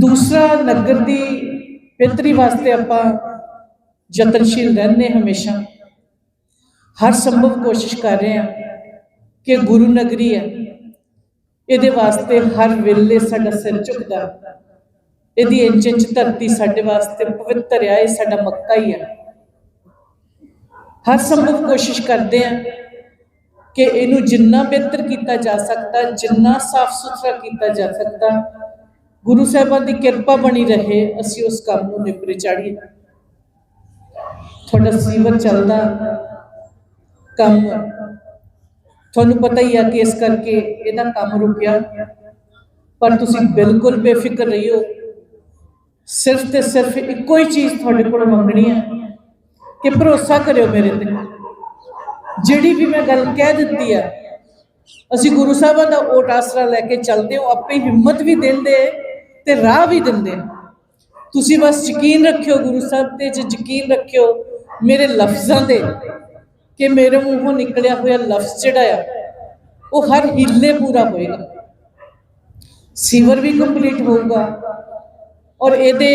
ਦੂਸਰਾ ਨਗਰ ਦੀ ਬਿਹਤਰੀ ਵਾਸਤੇ ਆਪਾਂ ਯਤਨਸ਼ੀਲ ਰਹਿੰਦੇ ਹਮੇਸ਼ਾ। ਹਰ ਸੰਭਵ ਕੋਸ਼ਿਸ਼ ਕਰ ਰਹੇ ਹਾਂ ਕਿ ਗੁਰੂ ਨਗਰੀ ਹੈ। ਇਹਦੇ ਵਾਸਤੇ ਹਰ ਵੇਲੇ ਸਾਡਾ ਸਿਰ ਝੁਕਦਾ। ਇਹਦੀ ਇੰਚ ਇੰਚ ਧਰਤੀ ਸਾਡੇ ਵਾਸਤੇ ਪਵਿੱਤਰ ਆ ਇਹ ਸਾਡਾ ਮੱਕਾ ਹੀ ਹੈ। ਹਰ ਸੰਭਵ ਕੋਸ਼ਿਸ਼ ਕਰਦੇ ਹਾਂ ਕਿ ਇਹਨੂੰ ਜਿੰਨਾ ਬਿਹਤਰ ਕੀਤਾ ਜਾ ਸਕਦਾ, ਜਿੰਨਾ ਸਾਫ਼ ਸੁਥਰਾ ਕੀਤਾ ਜਾ ਸਕਦਾ ਗੁਰੂ ਸਾਹਿਬਾਂ ਦੀ ਕਿਰਪਾ ਬਣੀ ਰਹੇ, ਅਸੀਂ ਉਸ ਕੰਮ ਨੂੰ ਨਿਪਰੇ ਚਾੜੀਏ। ਤੁਹਾਡਾ ਸੀਵਰ ਚੱਲਦਾ, ਕੰਮ। ਤੁਹਾਨੂੰ ਪਤਾ ਹੀ ਆ ਕਿ ਇਸ ਕਰਕੇ ਇਹਦਾ ਕੰਮ ਰੁਕਿਆ। ਪਰ ਤੁਸੀਂ ਬਿਲਕੁਲ ਬੇਫਿਕਰ ਰਹੀਓ। ਸਿਰਫ ਤੇ ਸਿਰਫ ਇੱਕੋ ਹੀ ਚੀਜ਼ ਤੁਹਾਡੇ ਕੋਲ ਮੰਗਣੀ ਹੈ ਕਿ ਭਰੋਸਾ ਕਰਿਓ ਮੇਰੇ ਤੇ। ਜਿਹੜੀ ਵੀ ਮੈਂ ਗੱਲ ਕਹਿ ਦਿੱਤੀ ਹੈ ਅਸੀਂ ਗੁਰੂ ਸਾਹਿਬਾਂ ਦਾ ਓਟ ਆਸਰਾ ਲੈ ਕੇ ਚੱਲਦੇ ਹਾਂ ਆਪੇ ਹਿੰਮਤ ਵੀ ਦਿੰਦੇ ਤੇ ਰਾਹ ਵੀ ਦਿੰਦੇ ਤੁਸੀਂ ਬਸ ਯਕੀਨ ਰੱਖਿਓ ਗੁਰੂ ਸਾਹਿਬ ਤੇ, ਜੇ ਯਕੀਨ ਰੱਖਿਓ ਮੇਰੇ ਲਫ਼ਜ਼ਾਂ 'ਤੇ ਕਿ ਮੇਰੇ ਮੂੰਹੋਂ ਨਿਕਲਿਆ ਹੋਇਆ ਲਫ਼ਜ਼ ਜਿਹੜਾ ਆ, ਉਹ ਹਰ ਹਿੱਲੇ ਪੂਰਾ ਹੋਏਗਾ। ਸੀਵਰ ਵੀ ਕੰਪਲੀਟ ਹੋਊਗਾ ਔਰ ਇਹਦੇ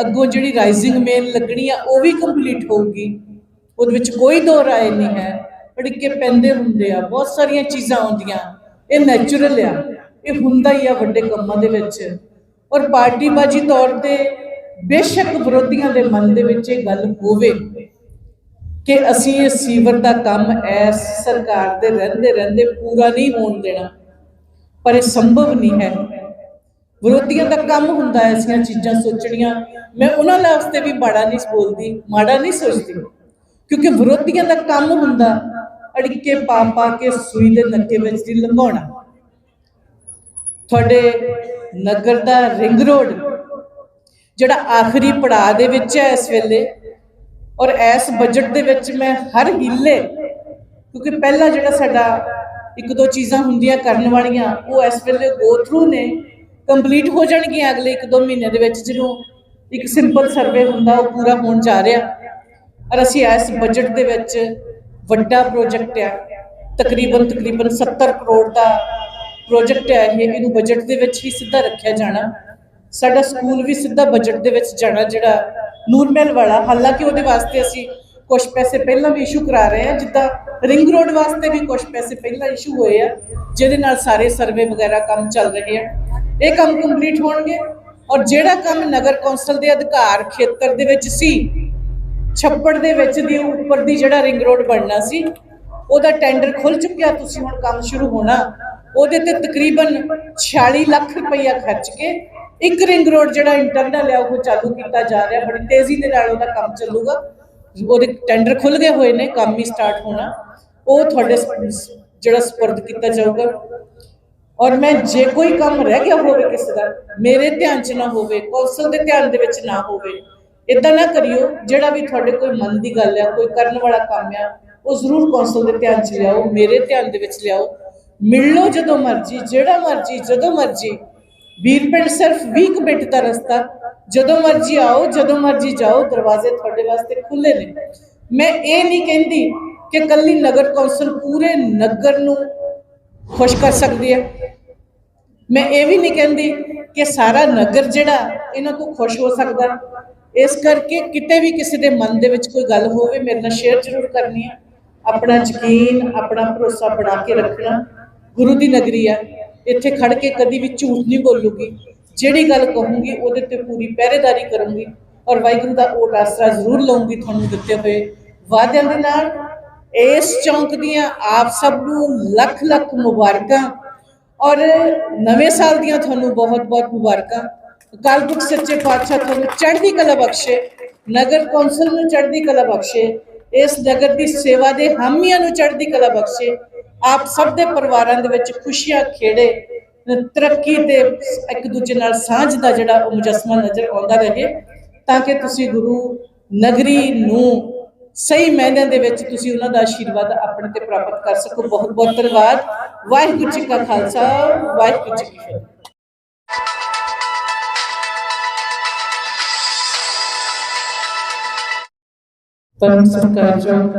ਅੱਗੋਂ ਜਿਹੜੀ ਰਾਈਜ਼ਿੰਗ ਮੇਨ ਲੱਗਣੀ ਆ, ਉਹ ਵੀ ਕੰਪਲੀਟ ਹੋਊਗੀ। ਉਹਦੇ ਵਿੱਚ ਕੋਈ ਦੋ ਰਾਏ ਨਹੀਂ ਹੈ ਅੜਿੱਕੇ ਪੈਂਦੇ ਹੁੰਦੇ ਆ, ਬਹੁਤ ਸਾਰੀਆਂ ਚੀਜ਼ਾਂ ਆਉਂਦੀਆਂ। ਇਹ ਨੈਚੁਰਲ ਆ, ਇਹ ਹੁੰਦਾ ਹੀ ਆ ਵੱਡੇ ਕੰਮਾਂ ਦੇ ਵਿੱਚ। ਔਰ ਪਾਰਟੀਬਾਜੀ ਤੌਰ ਤੇ ਬੇਸ਼ੱਕ ਵਿਰੋਧੀਆਂ ਦੇ ਮਨ ਦੇ ਵਿੱਚ ਇਹ ਗੱਲ ਹੋਵੇ ਕਿ ਅਸੀਂ ਇਹ ਸੀਵਰ ਦਾ ਕੰਮ ਐਸ ਸਰਕਾਰ ਦੇ ਰਹਿੰਦੇ ਰਹਿੰਦੇ ਪੂਰਾ ਨਹੀਂ ਹੋਣ ਦੇਣਾ, ਪਰ ਇਹ ਸੰਭਵ ਨਹੀਂ ਹੈ। ਵਿਰੋਧੀਆਂ ਦਾ ਕੰਮ ਹੁੰਦਾ ਹੈ ਐਸੀਆਂ ਚੀਜ਼ਾਂ ਸੋਚਣੀਆਂ। ਮੈਂ ਉਹਨਾਂ ਵਾਸਤੇ ਵੀ ਮਾੜਾ ਨਹੀਂ ਬੋਲਦੀ, ਮਾੜਾ ਨਹੀਂ ਸੋਚਦੀ, ਕਿਉਂਕਿ ਵਿਰੋਧੀਆਂ ਦਾ ਕੰਮ ਹੁੰਦਾ ਅੜਿੱਕੇ ਪਾ ਪਾ ਕੇ ਸੂਈ ਦੇ ਨੱਕੇ ਵਿੱਚ ਦੀ ਲੰਘਾਉਣਾ। ਤੁਹਾਡੇ ਨਗਰ ਦਾ ਰਿੰਗ ਰੋਡ ਜਿਹੜਾ ਆਖਰੀ ਪੜਾਅ ਦੇ ਵਿੱਚ ਹੈ ਇਸ ਵੇਲੇ। ਔਰ ਇਸ ਬਜਟ ਦੇ ਵਿੱਚ ਮੈਂ ਹਰ ਹਿੱਲੇ, ਕਿਉਂਕਿ ਪਹਿਲਾਂ ਜਿਹੜਾ ਸਾਡਾ ਇੱਕ ਦੋ ਚੀਜ਼ਾਂ ਹੁੰਦੀਆਂ ਕਰਨ ਵਾਲੀਆਂ, ਉਹ ਇਸ ਵੇਲੇ ਗੋ ਥਰੂ ਨੇ। ਕੰਪਲੀਟ ਹੋ ਜਾਣਗੀਆਂ ਅਗਲੇ ਇੱਕ ਦੋ ਮਹੀਨੇ ਦੇ ਵਿੱਚ, ਜਿਹਨੂੰ ਇੱਕ ਸਿੰਪਲ ਸਰਵੇ ਹੁੰਦਾ, ਉਹ ਪੂਰਾ ਹੋਣ ਜਾ ਰਿਹਾ। ਔਰ ਅਸੀਂ ਇਸ ਬਜਟ ਦੇ ਵਿੱਚ ਵੱਡਾ ਪ੍ਰੋਜੈਕਟ ਆ। ਤਕਰੀਬਨ ਤਕਰੀਬਨ 70 ਕਰੋੜ ਦਾ ਪ੍ਰੋਜੈਕਟ ਹੈ ਇਹ, ਇਹਨੂੰ ਬਜਟ ਦੇ ਵਿੱਚ ਹੀ ਸਿੱਧਾ ਰੱਖਿਆ ਜਾਣਾ। ਸਾਡਾ ਸਕੂਲ ਵੀ ਸਿੱਧਾ ਬਜਟ ਦੇ ਵਿੱਚ ਜਾਣਾ, ਜਿਹੜਾ ਨੂਰਮਹਿਲ ਵਾਲਾ। ਹਾਲਾਂਕਿ ਉਹਦੇ ਵਾਸਤੇ ਅਸੀਂ ਕੁਝ ਪੈਸੇ ਪਹਿਲਾਂ ਵੀ ਇਸ਼ੂ ਕਰਾ ਰਹੇ ਹਾਂ, ਜਿੱਦਾਂ ਰਿੰਗ ਰੋਡ ਵਾਸਤੇ ਵੀ ਕੁਝ ਪੈਸੇ ਪਹਿਲਾਂ ਇਸ਼ੂ ਹੋਏ ਆ, ਜਿਹਦੇ ਨਾਲ ਸਾਰੇ ਸਰਵੇ ਵਗੈਰਾ ਕੰਮ ਚੱਲ ਰਹੇ ਆ। ਇਹ ਕੰਮ ਕੰਪਲੀਟ ਹੋਣਗੇ ਔਰ ਜਿਹੜਾ ਕੰਮ ਨਗਰ ਕੌਂਸਲ ਦੇ ਅਧਿਕਾਰ ਖੇਤਰ ਦੇ ਵਿੱਚ ਸੀ, ਛੱਪੜ ਦੇ ਵਿੱਚ ਦੀ ਉੱਪਰ ਦੀ ਜਿਹੜਾ ਰਿੰਗ ਰੋਡ ਬਣਨਾ ਸੀ, ਉਹਦਾ ਟੈਂਡਰ ਖੁੱਲ ਚੁੱਕਿਆ, ਤੁਸੀਂ ਹੁਣ ਕੰਮ ਸ਼ੁਰੂ ਹੋਣਾ। ਉਹਦੇ ਤੇ ਤਕਰੀਬਨ 46 ਲੱਖ ਰੁਪਈਆ ਖਰਚ ਕੇ ਇੱਕ ਰਿੰਗ ਰੋਡ ਜਿਹੜਾ ਇੰਟਰਨਲ ਹੈ, ਉਹ ਚਾਲੂ ਕੀਤਾ ਜਾ ਰਿਹਾ। ਬੜੀ ਤੇਜ਼ੀ ਦੇ ਨਾਲ ਉਹਦਾ ਕੰਮ ਚੱਲੂਗਾ। ਉਹਦੇ ਟੈਂਡਰ ਖੁੱਲ ਗਏ ਹੋਏ ਨੇ, ਕੰਮ ਹੀ ਸਟਾਰਟ ਹੋਣਾ। ਉਹ ਤੁਹਾਡੇ ਜਿਹੜਾ ਸਪੁਰਦ ਕੀਤਾ ਜਾਊਗਾ। ਔਰ ਮੈਂ ਜੇ ਕੋਈ ਕੰਮ ਰਹਿ ਗਿਆ ਹੋਵੇ ਕਿਸੇ ਦਾ, ਮੇਰੇ ਧਿਆਨ 'ਚ ਨਾ ਹੋਵੇ, ਕੌਂਸਲ ਦੇ ਧਿਆਨ ਦੇ ਵਿੱਚ ਨਾ ਹੋਵੇ ਇਦਾਂ ਨਾ ਕਰਿਓ, ਜਿਹੜਾ ਵੀ ਤੁਹਾਡੇ ਕੋਈ ਮਨ ਦੀ ਗੱਲ ਹੈ, ਕੋਈ ਕਰਨ ਵਾਲਾ ਕੰਮ ਆ ਉਹ ਜ਼ਰੂਰ ਕੌਂਸਲ ਦੇ ਧਿਆਨ 'ਚ ਲਿਆਓ, ਮੇਰੇ ਧਿਆਨ ਦੇ ਵਿੱਚ ਲਿਆਓ। ਮਿਲ ਲਓ ਜਦੋਂ ਮਰਜ਼ੀ, ਜਿਹੜਾ ਮਰਜ਼ੀ, ਜਦੋਂ ਮਰਜ਼ੀ। ਵੀਰ ਪਿੰਡ ਸਿਰਫ 20 ਕੁ ਮਿੰਟ ਦਾ ਰਸਤਾ। ਜਦੋਂ ਮਰਜ਼ੀ ਆਓ, ਜਦੋਂ ਮਰਜ਼ੀ ਜਾਓ, ਦਰਵਾਜ਼ੇ ਤੁਹਾਡੇ ਵਾਸਤੇ ਖੁੱਲੇ ਨੇ। ਮੈਂ ਇਹ ਨਹੀਂ ਕਹਿੰਦੀ ਕਿ ਕੱਲੀ ਨਗਰ ਕੌਂਸਲ ਪੂਰੇ ਨਗਰ ਨੂੰ ਖੁਸ਼ ਕਰ ਸਕਦੀ ਹੈ। ਮੈਂ ਇਹ ਵੀ ਨਹੀਂ ਕਹਿੰਦੀ ਕਿ ਸਾਰਾ ਨਗਰ ਜਿਹੜਾ, ਇਹਨਾਂ ਤੋਂ ਖੁਸ਼ ਹੋ ਸਕਦਾ। ਇਸ ਕਰਕੇ ਕਿਤੇ ਵੀ ਕਿਸੇ ਦੇ ਮਨ ਦੇ ਵਿੱਚ ਕੋਈ ਗੱਲ ਹੋਵੇ, ਮੇਰੇ ਨਾਲ ਸ਼ੇਅਰ ਜ਼ਰੂਰ ਕਰਨੀ ਹੈ। ਆਪਣਾ ਯਕੀਨ, ਆਪਣਾ ਭਰੋਸਾ ਬਣਾ ਕੇ ਰੱਖਣਾ। ਗੁਰੂ ਦੀ ਨਗਰੀ ਆ। ਇੱਥੇ ਖੜ ਕੇ ਕਦੀ ਵੀ ਝੂਠ ਨਹੀਂ ਬੋਲੂਗੀ। ਜਿਹੜੀ ਗੱਲ ਕਹੂੰਗੀ, ਉਹਦੇ ਤੇ ਪੂਰੀ ਪਹਿਰੇਦਾਰੀ ਕਰੂੰਗੀ। ਔਰ ਵਾਹਿਗੁਰੂ ਦਾ ਓਟ ਆਸਰਾ ਜ਼ਰੂਰ ਲਵਾਂਗੀ ਤੁਹਾਨੂੰ ਦਿੱਤੇ ਹੋਏ। ਵਾਅਦਿਆਂ ਦੇ ਨਾਲ ਇਸ ਚੌਂਕ ਦੀਆਂ ਆਪ ਸਭ ਨੂੰ ਲੱਖ ਲੱਖ ਮੁਬਾਰਕਾਂ। ਔਰ ਨਵੇਂ ਸਾਲ ਦੀਆਂ ਤੁਹਾਨੂੰ ਬਹੁਤ ਬਹੁਤ ਮੁਬਾਰਕਾਂ। ਅਕਾਲ ਪੁਰਖ ਸੱਚੇ ਪਾਤਸ਼ਾਹ ਤੁਹਾਨੂੰ ਚੜ੍ਹਦੀ ਕਲਾ ਬਖਸ਼ੇ। ਨਗਰ ਕੌਂਸਲ ਨੂੰ ਚੜ੍ਹਦੀ ਕਲਾ ਬਖਸ਼ੇ। ਇਸ ਜਗਤ ਦੀ ਸੇਵਾ ਦੇ ਹਾਮੀਆਂ ਨੂੰ ਚੜ੍ਹਦੀ ਕਲਾ ਬਖਸ਼ੇ। ਆਪ ਸਭ ਦੇ ਪਰਿਵਾਰਾਂ ਦੇ ਵਿੱਚ ਖੁਸ਼ੀਆਂ ਖੇੜੇ। ਤਰੱਕੀ ਤੇ ਇੱਕ ਦੂਜੇ ਨਾਲ ਸਾਂਝ ਦਾ ਜਿਹੜਾ ਉਹ ਮੁਜਸਮਾ ਨਜ਼ਰ ਆਉਂਦਾ ਰਹੇ। ਤਾਂ ਕਿ ਤੁਸੀਂ ਗੁਰੂ ਨਗਰੀ ਨੂੰ ਸਹੀ ਮਾਇਨਿਆਂ ਦੇ ਵਿੱਚ ਤੁਸੀਂ ਉਹਨਾਂ ਦਾ ਆਸ਼ੀਰਵਾਦ ਆਪਣੇ ਤੇ ਪ੍ਰਾਪਤ ਕਰ ਸਕੋ। ਬਹੁਤ ਬਹੁਤ ਧੰਨਵਾਦ। ਵਾਹਿਗੁਰੂ ਜੀ ਕਾ ਖਾਲਸਾ, ਵਾਹਿਗੁਰੂ ਜੀ ਕੀ ਫਤਿਹ। ਪਰਮ ਸਤਿਕਾਰਯੋਗ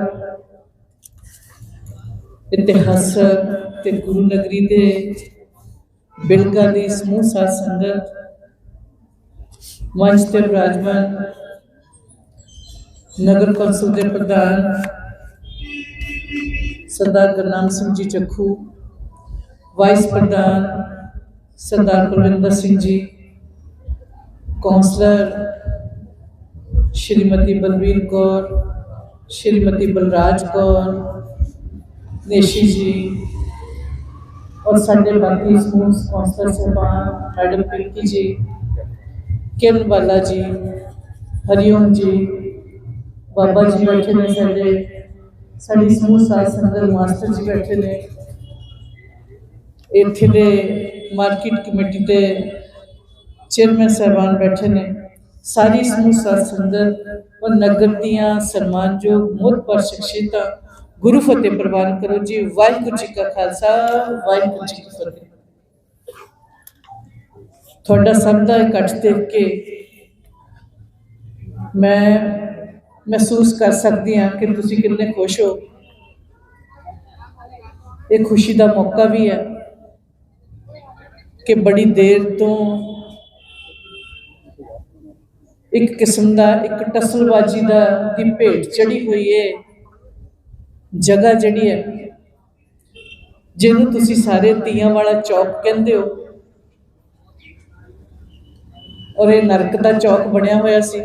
ਇਤਿਹਾਸ ਤੇ ਗੁਰੂ ਨਗਰੀ ਦੇ ਬਿਲਗਾ ਦੀ ਸਮੂਹ ਸਾਧ ਸੰਗਤ ਮੰਚ ਤੇ ਵਿਰਾਜਮਾਨ, ਨਗਰ ਕੌਂਸਲ ਦੇ ਪ੍ਰਧਾਨ, ਸਰਦਾਰ ਗੁਰਨਾਮ ਸਿੰਘ ਜੀ ਚੱਖੂ, ਵਾਈਸ ਪ੍ਰਧਾਨ ਸਰਦਾਰ ਕੁਲਵਿੰਦਰ ਸਿੰਘ ਜੀ, ਕੌਂਸਲਰ ਸ਼੍ਰੀਮਤੀ ਬਲਵੀਰ ਕੌਰ ਸ਼੍ਰੀਮਤੀ ਬਲਰਾਜ ਕੌਰ ਨੇਸ਼ੀ ਜੀ ਔਰ ਸਾਡੇ ਬਾਕੀ ਸਮੂਹ ਕੌਂਸਲਰ ਸਾਹਿਬਾਨ ਮੈਡਮ ਪਿੰਕੀ ਜੀ ਕਿਰਨ ਬਾਲਾ ਜੀ ਹਰੀਓਮ ਜੀ ਬਾਬਾ ਜੀ ਬੈਠੇ ਨੇ ਸਾਡੇ ਸਾਡੀ ਸਮੂਹ ਸਾਧ ਸੰਗਤ ਮਾਸਟਰ ਜੀ ਬੈਠੇ ਨੇ ਇੱਥੇ ਦੇ ਮਾਰਕੀਟ ਕਮੇਟੀ ਦੇ ਚੇਅਰਮੈਨ ਸਾਹਿਬਾਨ ਬੈਠੇ ਨੇ ਸਾਰੀ ਸਮੂਹ ਸਾਧ ਔਰ ਨਗਰ ਦੀਆਂ ਸਨਮਾਨਯੋਗ ਮੁੱਖ ਸ਼ਖਸੀਅਤਾਂ ਗੁਰੂ ਫਤਿਹ ਪ੍ਰਵਾਨ ਕਰੋ ਜੀ। ਵਾਹਿਗੁਰੂ ਜੀ ਕਾ ਖਾਲਸਾ, ਵਾਹਿਗੁਰੂ ਜੀ ਕੀ ਫਤਿਹ। ਤੁਹਾਡਾ ਸਭ ਦਾ ਇਕੱਠ ਦੇਖ ਕੇ ਮੈਂ ਮਹਿਸੂਸ ਕਰ ਸਕਦੀ ਹਾਂ ਕਿ ਤੁਸੀਂ ਕਿੰਨੇ ਖੁਸ਼ ਹੋ। ਇਹ ਖੁਸ਼ੀ ਦਾ ਮੌਕਾ ਵੀ ਹੈ ਕਿ ਬੜੀ ਦੇਰ ਤੋਂ ਇੱਕ ਕਿਸਮ ਦਾ, ਇੱਕ ਟਸਲਬਾਜੀ ਦਾ ਦੀ ਭੇਟ ਚੜੀ ਹੋਈ ਹੈ ਜਗ੍ਹਾ ਜਿਹੜੀ ਹੈ, ਜਿਹਨੂੰ ਤੁਸੀਂ ਸਾਰੇ ਤੀਆਂ ਵਾਲਾ ਚੌਕ ਕਹਿੰਦੇ ਹੋ, ਔਰ ਇਹ ਨਰਕ ਦਾ ਚੌਕ ਬਣਿਆ ਹੋਇਆ ਸੀ।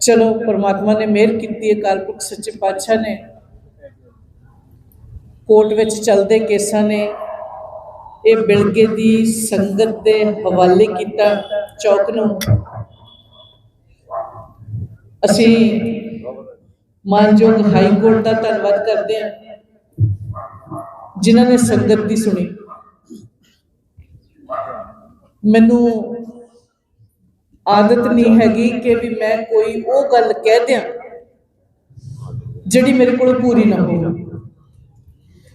ਚਲੋ, ਪਰਮਾਤਮਾ ਨੇ ਮਿਹਰ ਕੀਤੀ ਹੈ ਕਾਲਪੁਰਖ ਸੱਚੇ ਪਾਤਸ਼ਾਹ ਨੇ। ਕੋਰਟ ਵਿੱਚ ਚੱਲਦੇ ਕੇਸਾਂ ਨੇ। ਇਹ ਬਿਲਗੇ ਦੀ ਸੰਗਤ ਦੇ ਹਵਾਲੇ ਕੀਤਾ ਚੌਕ ਨੂੰ। ਅਸੀਂ ਮਾਨਯੋਗ ਹਾਈ ਕੋਰਟ ਦਾ ਧੰਨਵਾਦ ਕਰਦੇ ਹਾਂ, ਜਿਨ੍ਹਾਂ ਨੇ ਸੰਗਤ ਦੀ ਸੁਣੀ। ਮੈਨੂੰ ਆਦਤ ਨਹੀਂ ਹੈਗੀ ਕਿ ਵੀ ਮੈਂ ਕੋਈ ਉਹ ਗੱਲ ਕਹਿ ਦਿਆਂ, ਜਿਹੜੀ ਮੇਰੇ ਕੋਲ ਪੂਰੀ ਨਾ ਹੋਵੇ।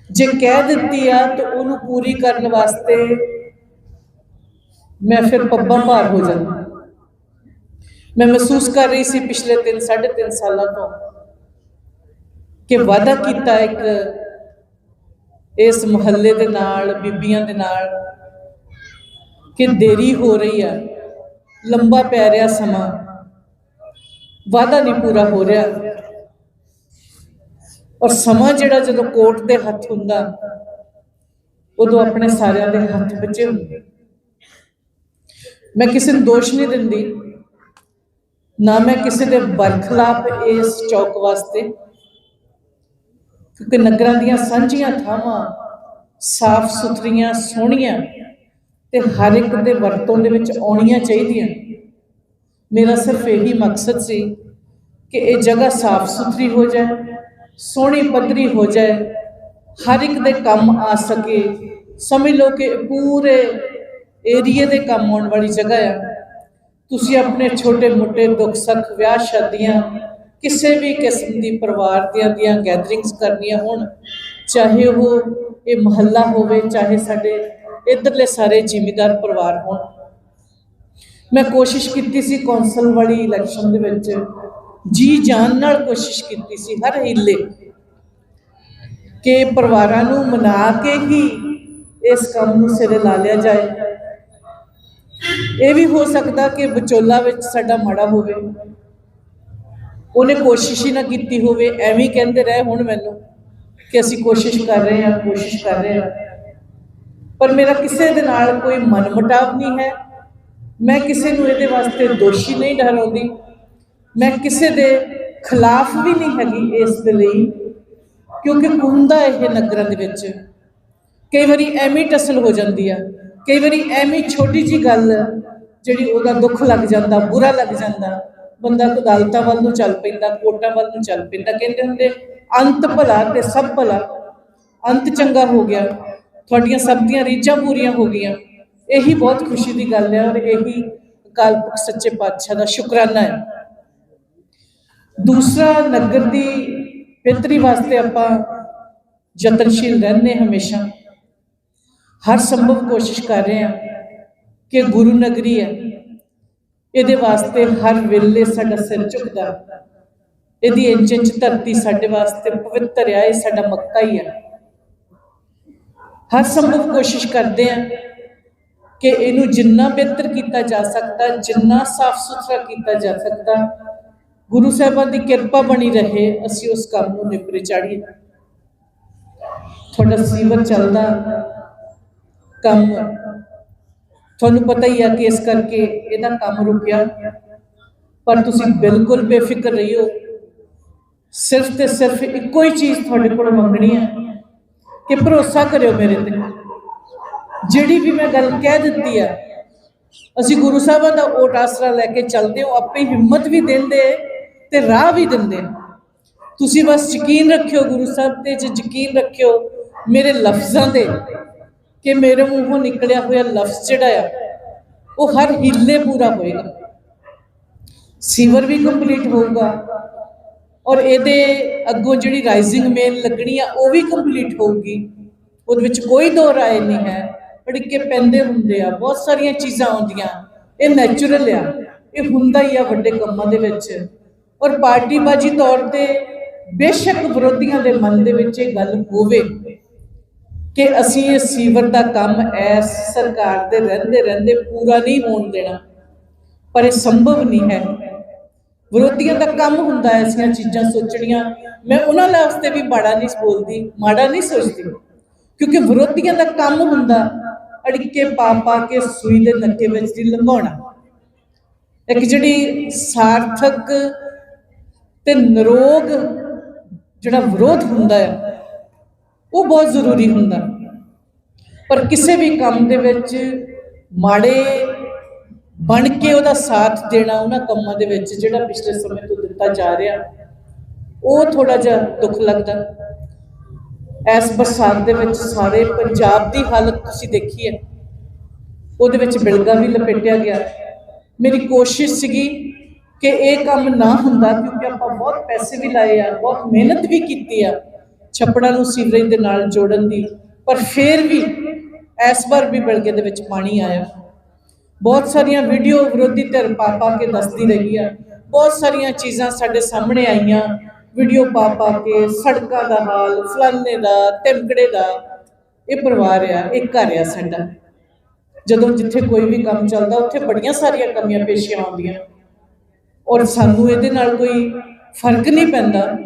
ਜੇ ਕਹਿ ਦਿੱਤੀ ਆ ਤਾਂ ਉਹਨੂੰ ਪੂਰੀ ਕਰਨ ਵਾਸਤੇ ਮੈਂ ਫਿਰ ਪੱਬਾਂ ਭਾਰ ਹੋ ਜਾਂਦੀ। ਮੈਂ ਮਹਿਸੂਸ ਕਰ ਰਹੀ ਸੀ ਪਿਛਲੇ 3 3.5 ਸਾਲਾਂ ਤੋਂ ਕਿ ਵਾਅਦਾ ਕੀਤਾ ਇੱਕ ਇਸ ਮੁਹੱਲੇ ਦੇ ਨਾਲ, ਬੀਬੀਆਂ ਦੇ ਨਾਲ ਕਿ ਦੇਰੀ ਹੋ ਰਹੀ ਆ, ਲੰਬਾ ਪੈ ਰਿਹਾ ਸਮਾਂ, ਵਾਅਦਾ ਨਹੀਂ ਪੂਰਾ ਹੋ ਰਿਹਾ। ਔਰ ਸਮਾਂ ਜਿਹੜਾ ਜਦੋਂ ਕੋਰਟ ਦੇ ਹੱਥ ਹੁੰਦਾ, ਉਦੋਂ ਆਪਣੇ ਸਾਰਿਆਂ ਦੇ ਹੱਥ ਬਚੇ ਹੁੰਦੇ। ਮੈਂ ਕਿਸੇ ਨੂੰ ਦੋਸ਼ ਨਹੀਂ ਦਿੰਦੀ, ਨਾ ਮੈਂ ਕਿਸੇ ਦੇ ਬਰਖਲਾਫ ਇਸ ਚੌਕ ਵਾਸਤੇ, ਕਿਉਂਕਿ ਨਗਰਾਂ ਦੀਆਂ ਸਾਂਝੀਆਂ ਥਾਵਾਂ ਸਾਫ਼ ਸੁਥਰੀਆਂ, ਸੋਹਣੀਆਂ ਤੇ ਹਰ ਇੱਕ ਦੇ ਵਰਤੋਂ ਦੇ ਵਿੱਚ ਆਉਣੀਆਂ ਚਾਹੀਦੀਆਂ। ਮੇਰਾ ਸਿਰਫ ਇਹੀ ਮਕਸਦ ਸੀ ਕਿ ਇਹ ਜਗ੍ਹਾ ਸਾਫ਼ ਸੁਥਰੀ ਹੋ ਜਾਏ। ਸੋਹਣੀ ਪੱਧਰੀ ਹੋ ਜਾਏ, ਹਰ ਇੱਕ ਦੇ ਕੰਮ ਆ ਸਕੇ। ਸਮਝ ਲਓ ਕਿ ਪੂਰੇ ਏਰੀਏ ਦੇ ਕੰਮ ਆਉਣ ਵਾਲੀ ਜਗ੍ਹਾ ਆ। ਤੁਸੀਂ ਆਪਣੇ ਛੋਟੇ ਮੋਟੇ ਦੁੱਖ ਸੁੱਖ, ਵਿਆਹ ਸ਼ਾਦੀਆਂ, ਕਿਸੇ ਵੀ ਕਿਸਮ ਦੀ ਪਰਿਵਾਰ ਦੀਆਂ ਦੀਆਂ ਗੈਦਰਿੰਗਸ ਕਰਨੀਆਂ ਹੋਣ, ਚਾਹੇ ਉਹ ਇਹ ਮਹੱਲਾ ਹੋਵੇ, ਚਾਹੇ ਸਾਡੇ ਇਧਰਲੇ ਸਾਰੇ ਜ਼ਿਮੀਦਾਰ ਪਰਿਵਾਰ ਹੋਣ। ਮੈਂ ਕੋਸ਼ਿਸ਼ ਕੀਤੀ ਸੀ ਕੌਂਸਲ ਵਾਲੀ ਇਲੈਕਸ਼ਨ ਦੇ ਵਿੱਚ ਜੀ ਜਾਨ ਨਾਲ ਕੋਸ਼ਿਸ਼ ਕੀਤੀ ਸੀ ਹਰ ਹਿੱਲੇ। ਕਿ ਪਰਿਵਾਰਾਂ ਨੂੰ ਮਨਾ ਕੇ ਹੀ ਇਸ ਕੰਮ ਨੂੰ ਸਿਰੇ ਲਾ ਲਿਆ ਜਾਏ। ਇਹ ਵੀ ਹੋ ਸਕਦਾ ਕਿ ਵਿਚੋਲਾ ਵਿੱਚ ਸਾਡਾ ਮਾੜਾ ਹੋਵੇ। ਉਹਨੇ ਕੋਸ਼ਿਸ਼ ਹੀ ਨਾ ਕੀਤੀ ਹੋਵੇ, ਐਵੇਂ ਕਹਿੰਦੇ ਰਹੇ ਹੁਣ ਮੈਨੂੰ ਕਿ ਅਸੀਂ ਕੋਸ਼ਿਸ਼ ਕਰ ਰਹੇ ਹਾਂ, ਕੋਸ਼ਿਸ਼ ਕਰ ਰਹੇ ਹਾਂ। ਪਰ ਮੇਰਾ ਕਿਸੇ ਦੇ ਨਾਲ ਕੋਈ ਮਨਮਟਾਵ ਨਹੀਂ ਹੈ। ਮੈਂ ਕਿਸੇ ਨੂੰ ਇਹਦੇ ਵਾਸਤੇ ਦੋਸ਼ੀ ਨਹੀਂ ਠਹਿਰਾਉਂਦੀ ਮੈਂ ਕਿਸੇ ਦੇ ਖਿਲਾਫ ਵੀ ਨਹੀਂ ਹੈਗੀ ਇਸ ਦੇ ਲਈ, ਕਿਉਂਕਿ ਹੁੰਦਾ ਇਹ ਨਗਰਾਂ ਦੇ ਵਿੱਚ ਕਈ ਵਾਰੀ ਐਵੇਂ ਟਸਲ ਹੋ ਜਾਂਦੀ ਆ, ਕਈ ਵਾਰੀ ਐਵੇਂ ਛੋਟੀ ਜੀ ਗੱਲ ਜਿਹੜੀ ਉਹਦਾ ਦੁੱਖ ਲੱਗ ਜਾਂਦਾ, ਬੁਰਾ ਲੱਗ ਜਾਂਦਾ, ਬੰਦਾ ਅਦਾਲਤਾਂ ਵੱਲ ਨੂੰ ਚੱਲ ਪੈਂਦਾ ਕੋਟਾਂ ਵੱਲ ਨੂੰ ਚੱਲ ਪੈਂਦਾ, ਕਹਿੰਦੇ ਹੁੰਦੇ ਅੰਤ ਭਲਾ ਤੇ ਸਭ ਭਲਾ, ਅੰਤ ਚੰਗਾ ਹੋ ਗਿਆ, ਤੁਹਾਡੀਆਂ ਸਭ ਦੀਆਂ ਰੀਝਾਂ ਪੂਰੀਆਂ ਹੋ ਗਈਆਂ, ਇਹੀ ਬਹੁਤ ਖੁਸ਼ੀ ਦੀ ਗੱਲ ਹੈ ਔਰ ਇਹੀ ਅਕਾਲ ਪੁਰਖ ਸੱਚੇ ਪਾਤਸ਼ਾਹ ਦਾ ਸ਼ੁਕਰਾਨਾ ਹੈ। ਦੂਸਰਾ ਨਗਰ ਦੀ ਬਿਹਤਰੀ ਵਾਸਤੇ ਆਪਾਂ ਯਤਨਸ਼ੀਲ ਰਹਿੰਦੇ ਹਮੇਸ਼ਾ। ਹਰ ਸੰਭਵ ਕੋਸ਼ਿਸ਼ ਕਰ ਰਹੇ ਹਾਂ ਕਿ ਗੁਰੂ ਨਗਰੀ ਹੈ। ਇਹਦੇ ਵਾਸਤੇ ਹਰ ਵੇਲੇ ਸਾਡਾ ਸਿਰ ਝੁਕਦਾ। ਇਹਦੀ ਇੰਚ ਇੰਚ ਧਰਤੀ ਸਾਡੇ ਵਾਸਤੇ ਪਵਿੱਤਰ ਆ, ਇਹ ਸਾਡਾ ਮੱਕਾ ਹੀ ਹੈ ਹਰ ਸੰਭਵ ਕੋਸ਼ਿਸ਼ ਕਰਦੇ ਆ ਕਿ ਇਹਨੂੰ ਜਿੰਨਾ ਬਿਹਤਰ ਕੀਤਾ ਜਾ ਸਕਦਾ, ਜਿੰਨਾ ਸਾਫ਼ ਸੁਥਰਾ ਕੀਤਾ ਜਾ ਸਕਦਾ ਗੁਰੂ ਸਾਹਿਬਾਂ ਦੀ ਕਿਰਪਾ ਬਣੀ ਰਹੇ, ਅਸੀਂ ਉਸ ਕੰਮ ਨੂੰ ਨਿਪਰੇ ਚਾੜੀਏ। ਤੁਹਾਡਾ ਜੀਵਨ ਚੱਲਦਾ, ਕੰਮ ਤੁਹਾਨੂੰ ਪਤਾ ਹੀ ਆ ਕਿ ਇਸ ਕਰਕੇ ਇਹਦਾ ਕੰਮ ਰੁਕਿਆ। ਪਰ ਤੁਸੀਂ ਬਿਲਕੁਲ ਬੇਫਿਕਰ ਰਹੀਓ। ਸਿਰਫ ਤੇ ਸਿਰਫ ਇੱਕੋ ਹੀ ਚੀਜ਼ ਤੁਹਾਡੇ ਕੋਲ ਮੰਗਣੀ ਹੈ ਕਿ ਭਰੋਸਾ ਕਰਿਓ ਮੇਰੇ ਤੇ। ਜਿਹੜੀ ਵੀ ਮੈਂ ਗੱਲ ਕਹਿ ਦਿੱਤੀ ਆ, ਅਸੀਂ ਗੁਰੂ ਸਾਹਿਬਾਂ ਦਾ ਓਟ ਆਸਰਾ ਲੈ ਕੇ ਚੱਲਦੇ ਹਾਂ ਆਪੇ ਹਿੰਮਤ ਵੀ ਦਿੰਦੇ ਤੇ ਰਾਹ ਵੀ ਦਿੰਦੇ ਤੁਸੀਂ ਬਸ ਯਕੀਨ ਰੱਖਿਓ ਗੁਰੂ ਸਾਹਿਬ ਤੇ, ਜੇ ਯਕੀਨ ਰੱਖਿਓ ਮੇਰੇ ਲਫ਼ਜ਼ਾਂ ਤੇ ਕਿ ਮੇਰੇ ਮੂੰਹੋਂ ਨਿਕਲਿਆ ਹੋਇਆ ਲਫ਼ਜ਼ ਜਿਹੜਾ ਆ, ਉਹ ਹਰ ਹਿੱਲੇ ਪੂਰਾ ਹੋਏਗਾ। ਸੀਵਰ ਵੀ ਕੰਪਲੀਟ ਹੋਊਗਾ ਔਰ ਇਹਦੇ ਅੱਗੋਂ ਜਿਹੜੀ ਰਾਈਜ਼ਿੰਗ ਮੇਨ ਲੱਗਣੀ ਆ, ਉਹ ਵੀ ਕੰਪਲੀਟ ਹੋਊਗੀ। ਉਹਦੇ ਵਿੱਚ ਕੋਈ ਦੋ ਰਾਏ ਨਹੀਂ ਹੈ ਅੜਿੱਕੇ ਪੈਂਦੇ ਹੁੰਦੇ ਆ, ਬਹੁਤ ਸਾਰੀਆਂ ਚੀਜ਼ਾਂ ਆਉਂਦੀਆਂ। ਇਹ ਨੈਚੁਰਲ ਆ, ਇਹ ਹੁੰਦਾ ਹੀ ਆ ਵੱਡੇ ਕੰਮਾਂ ਦੇ ਵਿੱਚ। ਔਰ ਪਾਰਟੀਬਾਜੀ ਤੌਰ ਤੇ ਬੇਸ਼ੱਕ ਵਿਰੋਧੀਆਂ ਦੇ ਮਨ ਦੇ ਵਿੱਚ ਇਹ ਗੱਲ ਹੋਵੇ ਕਿ ਅਸੀਂ ਇਹ ਸੀਵਰ ਦਾ ਕੰਮ ਐਸ ਸਰਕਾਰ ਦੇ ਰਹਿੰਦੇ ਰਹਿੰਦੇ ਪੂਰਾ ਨਹੀਂ ਹੋਣ ਦੇਣਾ, ਪਰ ਇਹ ਸੰਭਵ ਨਹੀਂ ਹੈ। ਵਿਰੋਧੀਆਂ ਦਾ ਕੰਮ ਹੁੰਦਾ ਹੈ ਐਸੀਆਂ ਚੀਜ਼ਾਂ ਸੋਚਣੀਆਂ। ਮੈਂ ਉਹਨਾਂ ਵਾਸਤੇ ਵੀ ਮਾੜਾ ਨਹੀਂ ਬੋਲਦੀ, ਮਾੜਾ ਨਹੀਂ ਸੋਚਦੀ, ਕਿਉਂਕਿ ਵਿਰੋਧੀਆਂ ਦਾ ਕੰਮ ਹੁੰਦਾ ਅੜਿੱਕੇ ਪਾ ਪਾ ਕੇ ਸੂਈ ਦੇ ਨੱਕੇ ਵਿੱਚ ਦੀ ਲੰਘਾਉਣਾ। ਇੱਕ ਜਿਹੜੀ ਸਾਰਥਕ ਤੇ ਨਿਰੋਗ ਜਿਹੜਾ ਵਿਰੋਧ ਹੁੰਦਾ ਹੈ, ਉਹ ਬਹੁਤ ਜ਼ਰੂਰੀ ਹੁੰਦਾ ਪਰ ਕਿਸੇ ਵੀ ਕੰਮ ਦੇ ਵਿੱਚ ਮਾੜੇ ਬਣ ਕੇ ਉਹਦਾ ਸਾਥ ਦੇਣਾ, ਉਹਨਾਂ ਕੰਮਾਂ ਦੇ ਵਿੱਚ ਜਿਹੜਾ ਪਿਛਲੇ ਸਮੇਂ ਤੋਂ ਦਿੱਤਾ ਜਾ ਰਿਹਾ, ਉਹ ਥੋੜਾ ਜਿਹਾ ਦੁੱਖ ਲੱਗਦਾ ਇਸ ਬਰਸਾਤ ਦੇ ਵਿੱਚ ਸਾਰੇ ਪੰਜਾਬ ਦੀ ਹਾਲਤ ਤੁਸੀਂ ਦੇਖੀ ਹੈ। ਉਹਦੇ ਵਿੱਚ ਬਿਲਗਾ ਵੀ ਲਪੇਟਿਆ ਗਿਆ। ਮੇਰੀ ਕੋਸ਼ਿਸ਼ ਸੀਗੀ ਕਿ ਇਹ ਕੰਮ ਨਾ ਹੁੰਦਾ ਕਿਉਂਕਿ ਆਪਾਂ ਬਹੁਤ ਪੈਸੇ ਵੀ ਲਾਏ ਆ, ਬਹੁਤ ਮਿਹਨਤ ਵੀ ਕੀਤੀ ਆ ਛੱਪੜਾਂ ਨੂੰ ਸੀਵਰੇਜ ਦੇ ਨਾਲ ਜੋੜਨ ਦੀ, ਪਰ ਫਿਰ ਵੀ ਇਸ ਵਾਰ ਵੀ ਬਿਲਗੇ ਦੇ ਵਿੱਚ ਪਾਣੀ ਆਇਆ। ਬਹੁਤ ਸਾਰੀਆਂ ਵੀਡੀਓ ਵਿਰੋਧੀ ਧਿਰ ਪਾ ਪਾ ਕੇ ਦੱਸਦੀ ਰਹੀ ਆ। ਬਹੁਤ ਸਾਰੀਆਂ ਚੀਜ਼ਾਂ ਸਾਡੇ ਸਾਹਮਣੇ ਆਈਆਂ, ਵੀਡੀਓ ਪਾ ਪਾ ਕੇ, ਸੜਕਾਂ ਦਾ ਹਾਲ ਫਲਾਨੇ ਦਾ, ਤਿਮਕੜੇ ਦਾ, ਇਹ ਪਰਿਵਾਰ ਆ, ਇਹ ਘਰ ਆ ਸਾਡਾ। ਜਦੋਂ ਜਿੱਥੇ ਕੋਈ ਵੀ ਕੰਮ ਚੱਲਦਾ, ਉੱਥੇ ਬੜੀਆਂ ਸਾਰੀਆਂ ਕਮੀਆਂ ਪੇਸ਼ੀਆਂ ਆਉਂਦੀਆਂ। ਔਰ ਸਾਨੂੰ ਇਹਦੇ ਨਾਲ ਕੋਈ ਫ਼ਰਕ ਨਹੀਂ ਪੈਂਦਾ।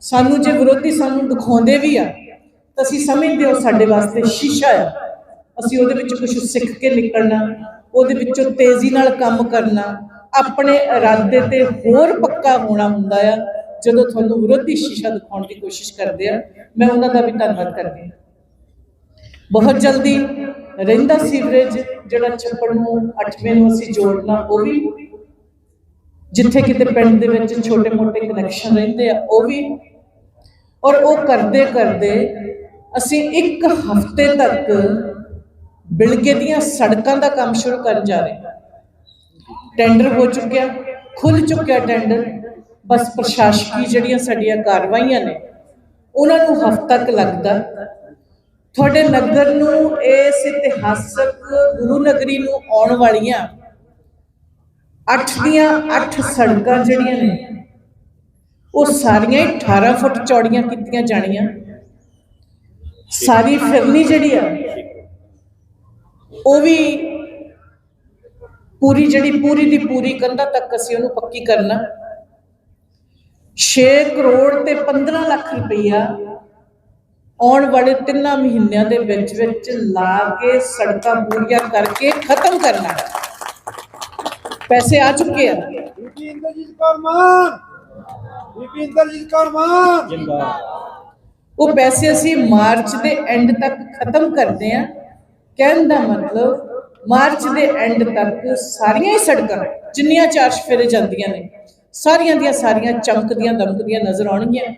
ਸਾਨੂੰ ਜੇ ਵਿਰੋਧੀ ਸਾਨੂੰ ਦਿਖਾਉਂਦੇ ਵੀ ਆ, ਤਾਂ ਅਸੀਂ ਸਮਝਦੇ ਹਾਂ ਸਾਡੇ ਵਾਸਤੇ ਸ਼ੀਸ਼ਾ ਆ। ਅਸੀਂ ਉਹਦੇ ਵਿੱਚ ਕੁਝ ਸਿੱਖ ਕੇ ਨਿਕਲਣਾ, ਉਹਦੇ ਵਿੱਚੋਂ ਤੇਜ਼ੀ ਨਾਲ ਕੰਮ ਕਰਨਾ, ਆਪਣੇ ਇਰਾਦੇ ਤੇ ਹੋਰ ਪੱਕਾ ਹੋਣਾ ਹੁੰਦਾ ਆ, ਜਦੋਂ ਤੁਹਾਨੂੰ ਵਿਰੋਧੀ ਸ਼ੀਸ਼ਾ ਦਿਖਾਉਣ ਦੀ ਕੋਸ਼ਿਸ਼ ਕਰਦੇ ਆ, ਮੈਂ ਉਹਨਾਂ ਦਾ ਵੀ ਧੰਨਵਾਦ ਕਰਦੀ ਹਾਂ। ਬਹੁਤ ਜਲਦੀ ਰਹਿੰਦਾ ਸੀਵਰੇਜ, ਜਿਹੜਾ ਛੱਪੜ ਨੂੰ 8ਵੇਂ ਨੂੰ ਅਸੀਂ ਜੋੜਨਾ, ਉਹ ਵੀ ਜਿੱਥੇ ਕਿਤੇ ਪਿੰਡ ਦੇ ਵਿੱਚ ਛੋਟੇ-ਮੋਟੇ ਕਨੈਕਸ਼ਨ ਰਹਿੰਦੇ ਆ, ਉਹ ਵੀ ਔਰ ਉਹ ਕਰਦੇ ਕਰਦੇ ਅਸੀਂ ਇੱਕ ਹਫ਼ਤੇ ਤੱਕ ਬਿਲਗੇ ਦੀਆਂ ਸੜਕਾਂ ਦਾ ਕੰਮ ਸ਼ੁਰੂ ਕਰਨ ਜਾ ਰਹੇ ਹਾਂ। ਟੈਂਡਰ ਹੋ ਚੁੱਕਿਆ ਖੁੱਲ ਚੁੱਕਿਆ ਟੈਂਡਰ ਬਸ ਪ੍ਰਸ਼ਾਸਕੀ ਜਿਹੜੀਆਂ ਸਾਡੀਆਂ ਕਾਰਵਾਈਆਂ ਨੇ, ਉਹਨਾਂ ਨੂੰ ਹਫ਼ਤਾ ਤੱਕ ਲੱਗਦਾ। ਤੁਹਾਡੇ ਨਗਰ ਨੂੰ ਇਸ ਇਤਿਹਾਸਕ ਗੁਰੂ ਨਗਰੀ ਨੂੰ ਆਉਣ ਵਾਲੀਆਂ ਅੱਠ ਦੀਆਂ ਅੱਠ ਸੜਕਾਂ ਜਿਹੜੀਆਂ ਨੇ, ਉਹ ਸਾਰੀਆਂ ਹੀ 18 ਫੁੱਟ ਚੌੜੀਆਂ ਕੀਤੀਆਂ ਜਾਣੀਆਂ। ਸਾਰੀ ਫਿਰਨੀ ਜਿਹੜੀ ਆ, ਉਹ ਵੀ ਪੂਰੀ ਜਿਹੜੀ ਪੂਰੀ ਦੀ ਪੂਰੀ ਕੰਧਾਂ ਤੱਕ ਅਸੀਂ ਉਹਨੂੰ ਪੱਕੀ ਕਰਨਾ। 6 ਕਰੋੜ ਤੇ 15 ਲੱਖ ਰੁਪਈਆ ਆਉਣ ਵਾਲੇ ਤਿੰਨਾਂ ਮਹੀਨਿਆਂ ਦੇ ਵਿੱਚ ਵਿੱਚ ਲਾ ਕੇ ਸੜਕਾਂ ਪੂਰੀਆਂ ਕਰਕੇ ਖਤਮ ਕਰਨਾ। ਹੈ ਪੈਸੇ ਆ ਚੁੱਕੇ ਆ। ਬੀਬੀ ਇੰਦਰਜੀਤ ਕੌਰ ਮਾਨ। ਬੀਬੀ ਇੰਦਰਜੀਤ ਕੌਰ ਮਾਨ। ਉਹ ਪੈਸੇ ਅਸੀਂ ਮਾਰਚ ਦੇ ਐਂਡ ਤੱਕ ਖਤਮ ਕਰਦੇ ਆ। ਕਹਿਣ ਦਾ ਮਤਲਬ ਮਾਰਚ ਦੇ ਐਂਡ ਤੱਕ ਸਾਰੀਆਂ ਹੀ ਸੜਕਾਂ ਜਿੰਨੀਆਂ ਚਾਰ ਫੇਰੇ ਜਾਂਦੀਆਂ ਨੇ ਸਾਰੀਆਂ ਦੀਆਂ ਸਾਰੀਆਂ ਚਮਕਦੀਆਂ ਦਮਕਦੀਆਂ ਨਜ਼ਰ ਆਉਣਗੀਆਂ।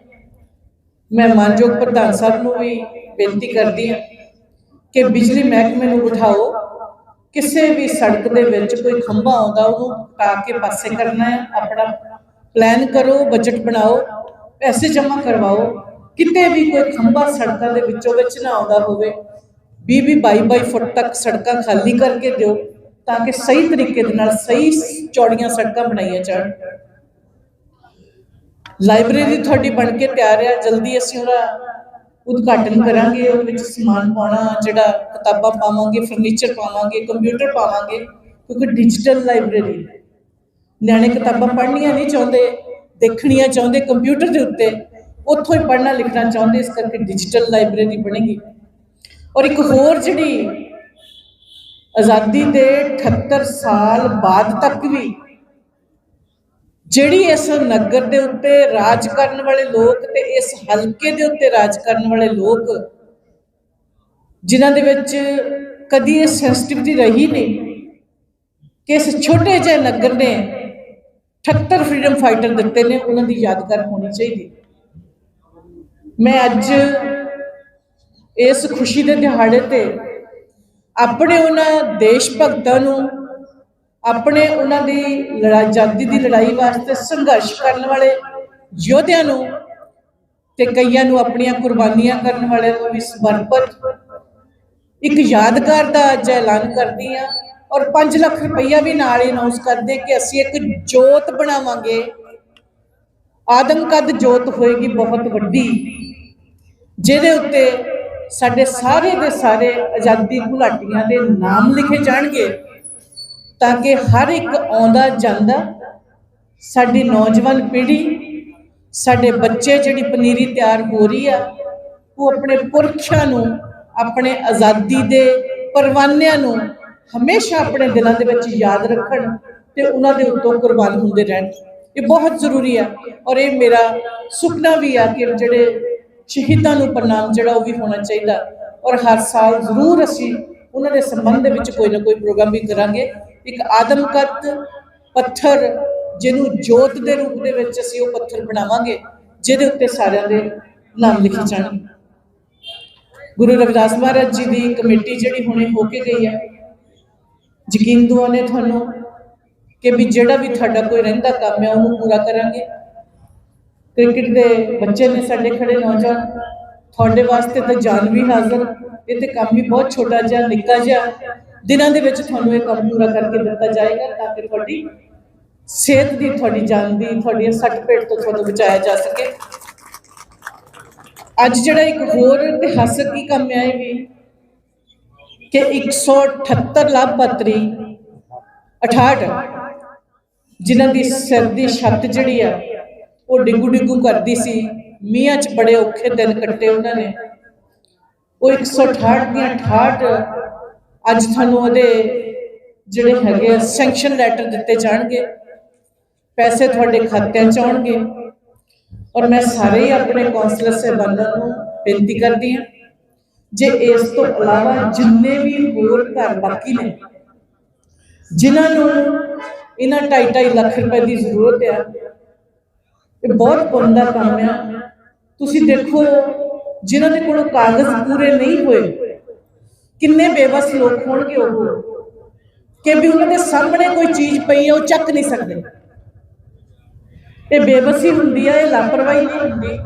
ਮੈਂ ਮਾਨਯੋਗ ਪ੍ਰਧਾਨ ਸਾਹਿਬ ਨੂੰ ਵੀ ਬੇਨਤੀ ਕਰਦੀ ਹਾਂ ਕਿ ਬਿਜਲੀ ਮਹਿਕਮੇ ਨੂੰ ਬਿਠਾਓ। ਕਿਸੇ ਵੀ ਸੜਕ ਦੇ ਵਿੱਚ ਕੋਈ ਖੰਭਾ ਆਉਂਦਾ, ਉਹਨੂੰ ਟਾ ਕੇ ਪਾਸੇ ਕਰਨਾ ਹੈ, ਆਪਣਾ ਪਲਾਨ ਕਰੋ ਬਜਟ ਬਣਾਓ, ਪੈਸੇ ਜਮ੍ਹਾਂ ਕਰਵਾਓ। ਕਿਤੇ ਵੀ ਕੋਈ ਖੰਭਾ ਸੜਕਾਂ ਦੇ ਵਿੱਚੋਂ ਵਿੱਚ ਨਾ ਆਉਂਦਾ ਹੋਵੇ 20 20 22 22 ਫੁੱਟ ਤੱਕ ਸੜਕਾਂ ਖਾਲੀ ਕਰਕੇ ਦਿਓ, ਤਾਂ ਕਿ ਸਹੀ ਤਰੀਕੇ ਦੇ ਨਾਲ ਸਹੀ ਚੌੜੀਆਂ ਸੜਕਾਂ ਬਣਾਈਆਂ ਜਾਣ। ਲਾਇਬ੍ਰੇਰੀ ਤੁਹਾਡੀ ਬਣ ਕੇ ਤਿਆਰ ਆ ਜਲਦੀ ਅਸੀਂ ਉਹਦਾ ਉਦਘਾਟਨ ਕਰਾਂਗੇ, ਉਹਦੇ ਵਿੱਚ ਸਮਾਨ ਪਾਉਣਾ, ਜਿਹੜਾ ਕਿਤਾਬਾਂ ਪਾਵਾਂਗੇ ਫਰਨੀਚਰ ਪਾਵਾਂਗੇ ਕੰਪਿਊਟਰ ਪਾਵਾਂਗੇ, ਕਿਉਂਕਿ ਡਿਜੀਟਲ ਲਾਇਬ੍ਰੇਰੀ ਨਿਆਣੇ ਕਿਤਾਬਾਂ ਪੜ੍ਹਨੀਆਂ ਨਹੀਂ ਚਾਹੁੰਦੇ, ਦੇਖਣੀਆਂ ਚਾਹੁੰਦੇ ਕੰਪਿਊਟਰ ਦੇ ਉੱਤੇ ਉੱਥੋਂ ਹੀ ਪੜ੍ਹਨਾ ਲਿਖਣਾ ਚਾਹੁੰਦੇ, ਇਸ ਕਰਕੇ ਡਿਜੀਟਲ ਲਾਇਬ੍ਰੇਰੀ ਬਣੇਗੀ। ਔਰ ਇੱਕ ਹੋਰ ਜਿਹੜੀ ਆਜ਼ਾਦੀ ਦੇ 78 ਸਾਲ ਬਾਅਦ ਤੱਕ ਵੀ ਜਿਹੜੀ ਇਸ ਨਗਰ ਦੇ ਉੱਤੇ ਰਾਜ ਕਰਨ ਵਾਲੇ ਲੋਕ ਤੇ ਇਸ ਹਲਕੇ ਦੇ ਉੱਤੇ ਰਾਜ ਕਰਨ ਵਾਲੇ ਲੋਕ, ਜਿਨ੍ਹਾਂ ਦੇ ਵਿੱਚ ਕਦੀ ਇਹ ਸੈਂਸਿਟਿਵਿਟੀ ਰਹੀ ਨਹੀਂ, ਕਿ ਇਸ ਛੋਟੇ ਜਿਹੇ ਨਗਰ ਨੇ 78 ਫਰੀडम ਫਾਈਟਰ ਦਿੱਤੇ ਨੇ, ਉਹਨਾਂ ਦੀ ਯਾਦਗਾਰ ਹੋਣੀ ਚਾਹੀਦੀ। ਮੈਂ ਅੱਜ ਇਸ ਖੁਸ਼ੀ ਦੇ ਦਿਹਾੜੇ ਤੇ ਆਪਣੇ ਉਹਨਾਂ ਦੇਸ਼ ਭਗਤਾਂ ਨੂੰ ਆਪਣੇ ਉਹਨਾਂ ਦੀ ਲੜਾਈ ਆਜ਼ਾਦੀ ਦੀ ਲੜਾਈ ਵਾਸਤੇ ਸੰਘਰਸ਼ ਕਰਨ ਵਾਲੇ ਯੋਧਿਆਂ ਨੂੰ ਤੇ ਕਈਆਂ ਨੂੰ ਆਪਣੀਆਂ ਕੁਰਬਾਨੀਆਂ ਕਰਨ ਵਾਲਿਆਂ ਨੂੰ ਵੀ ਸਮਰਪਿਤ ਇੱਕ ਯਾਦਗਾਰ ਦਾ ਅੱਜ ਐਲਾਨ ਕਰਦੀ ਆ ਔਰ 5 ਲੱਖ ਰੁਪਈਆ ਵੀ ਨਾਲ ਹੀ ਅਨਾਉਂਸ ਕਰਦੇ ਕਿ ਅਸੀਂ ਇੱਕ ਜੋਤ ਬਣਾਵਾਂਗੇ। ਆਦਮਕਦ ਜੋਤ ਹੋਏਗੀ ਬਹੁਤ ਵੱਡੀ, ਜਿਹਦੇ ਉੱਤੇ ਸਾਡੇ ਸਾਰੇ ਦੇ ਸਾਰੇ ਆਜ਼ਾਦੀ ਘੁਲਾਟੀਆਂ ਦੇ ਨਾਮ ਲਿਖੇ ਜਾਣਗੇ। ਤਾਂ ਕਿ ਹਰ ਇੱਕ ਆਉਂਦਾ, ਜਾਂਦਾ ਸਾਡੀ ਨੌਜਵਾਨ ਪੀੜ੍ਹੀ, ਸਾਡੇ ਬੱਚੇ ਜਿਹੜੀ ਪਨੀਰੀ ਤਿਆਰ ਹੋ ਰਹੀ ਆ, ਉਹ ਆਪਣੇ ਪੁਰਖਿਆਂ ਨੂੰ, ਆਪਣੇ ਆਜ਼ਾਦੀ ਦੇ ਪਰਵਾਨਿਆਂ ਨੂੰ ਹਮੇਸ਼ਾ ਆਪਣੇ ਦਿਲਾਂ ਦੇ ਵਿੱਚ ਯਾਦ ਰੱਖਣ ਤੇ ਉਹਨਾਂ ਦੇ ਉੱਤੋਂ ਕੁਰਬਾਨ ਹੁੰਦੇ ਰਹਿਣ। ਇਹ ਬਹੁਤ ਜ਼ਰੂਰੀ ਆ ਔਰ ਇਹ ਮੇਰਾ ਸੁਪਨਾ ਵੀ ਆ ਕਿ ਜਿਹੜੇ ਸ਼ਹੀਦਾਂ ਨੂੰ ਪ੍ਰਣਾਮ ਜਿਹੜਾ ਉਹ ਵੀ ਹੋਣਾ ਚਾਹੀਦਾ ਔਰ ਹਰ ਸਾਲ ਜ਼ਰੂਰ ਅਸੀਂ ਉਹਨਾਂ ਦੇ ਸੰਬੰਧ ਦੇ ਵਿੱਚ ਕੋਈ ਨਾ ਕੋਈ ਪ੍ਰੋਗਰਾਮ ਵੀ ਕਰਾਂਗੇ। ਇੱਕ ਆਦਮਕਤ ਪੱਥਰ ਜਿਹਨੂੰ ਜੋਤ ਦੇ ਰੂਪ ਦੇ ਵਿੱਚ ਅਸੀਂ ਉਹ ਪੱਥਰ ਬਣਾਵਾਂਗੇ, ਜਿਹਦੇ ਉੱਤੇ ਸਾਰਿਆਂ ਦੇ ਨਾਮ ਲਿਖੇ ਜਾਣਗੇ। ਗੁਰੂ ਰਵਿਦਾਸ ਮਹਾਰਾਜ ਜੀ ਦੀ ਕਮੇਟੀ ਜਿਹੜੀ ਹੁਣੇ ਹੋ ਕੇ ਗਈ ਹੈ, ਯਕੀਨ ਦਿਵਾਉਂਦੇ ਤੁਹਾਨੂੰ ਕਿ ਵੀ ਜਿਹੜਾ ਵੀ ਤੁਹਾਡਾ ਕੋਈ ਰਹਿੰਦਾ ਕੰਮ ਹੈ, ਉਹਨੂੰ ਪੂਰਾ ਕਰਾਂਗੇ। ਕ੍ਰਿਕਟ ਦੇ ਬੱਚੇ ਨੇ ਸਾਡੇ ਖੜੇ ਨੌਜਵਾਨ, ਤੁਹਾਡੇ ਵਾਸਤੇ ਤਾਂ ਜਾਨ ਵੀ ਹਾਜ਼ਰ, ਇਹ ਤੇ ਕੰਮ ਵੀ ਬਹੁਤ ਛੋਟਾ ਜਿਹਾ, ਨਿੱਕਾ ਜਿਹਾ। ਦਿਨਾਂ ਦੇ ਵਿੱਚ ਤੁਹਾਨੂੰ ਇਹ ਕੰਮ ਪੂਰਾ ਕਰਕੇ ਦਿੱਤਾ ਜਾਏਗਾ ਤਾਂ ਕਿ ਤੁਹਾਡੀ ਸਿਹਤ ਦੀ, ਤੁਹਾਡੀ ਜਾਨ ਦੀ, ਤੁਹਾਡੀਆਂ ਸੱਟ ਪੇਟ ਤੋਂ ਤੁਹਾਨੂੰ ਬਚਾਇਆ ਜਾ ਸਕੇ। ਅੱਜ ਜਿਹੜਾ ਇੱਕ ਹੋਰ ਇਤਿਹਾਸਕ ਹੀ ਕੰਮ ਹੈ ਵੀ ਕਿ 178 ਲਾਭਪਾਤਰੀ 68 ਜਿਨ੍ਹਾਂ ਦੀ ਸਿਰ ਦੀ ਛੱਤ ਜਿਹੜੀ ਆ, ਉਹ ਡਿੰਗੂ ਡਿੰਗੂ ਕਰਦੀ ਸੀ ਮੀਆਂ ਚ ਬੜੇ ਔਖੇ ਦਿਨ ਕੱਟੇ ਉਹਨਾਂ ਨੇ। ਉਹ 168 ਦੀਆਂ 68 ਅੱਜ ਤੁਹਾਨੂੰ ਉਹਦੇ ਜਿਹੜੇ ਹੈਗੇ ਸੈਂਕਸ਼ਨ ਲੈਟਰ ਦਿੱਤੇ ਜਾਣਗੇ, ਪੈਸੇ ਤੁਹਾਡੇ ਖਾਤਿਆਂ ਚ ਆਉਣਗੇ। ਔਰ ਮੈਂ ਸਾਰੇ ਹੀ ਆਪਣੇ ਕਾਉਂਸਲਰ ਸਹਿਬਾਨਾਂ ਨੂੰ ਬੇਨਤੀ ਕਰਦੀ ਹਾਂ, ਜੇ ਇਸ ਤੋਂ ਇਲਾਵਾ ਜਿੰਨੇ ਵੀ ਹੋਰ ਘਰ ਬਾਕੀ ਨੇ, ਜਿਨ੍ਹਾਂ ਨੂੰ ਇਹਨਾਂ 2.5 ਲੱਖ ਰੁਪਏ ਦੀ ਜ਼ਰੂਰਤ ਹੈ ਇਹ ਬਹੁਤ ਪੁੰਨ ਦਾ ਕੰਮ ਆ। ਤੁਸੀਂ ਦੇਖੋ, ਜਿਨ੍ਹਾਂ ਦੇ ਕੋਲ ਕਾਗਜ਼ ਪੂਰੇ ਨਹੀਂ ਹੋਏ ਕਿੰਨੇ ਬੇਵਸ ਲੋਕ ਹੋਣਗੇ ਉਹ? ਕਿ ਵੀ ਉਹਨਾਂ ਦੇ ਸਾਹਮਣੇ ਕੋਈ ਚੀਜ਼ ਪਈ ਹੈ ਉਹ ਚੱਕ ਨਹੀਂ ਸਕਦੇ। ਇਹ ਬੇਬਸੀ ਹੁੰਦੀ ਹੈ ਇਹ ਲਾਪਰਵਾਹੀ ਨਹੀਂ ਹੁੰਦੀ।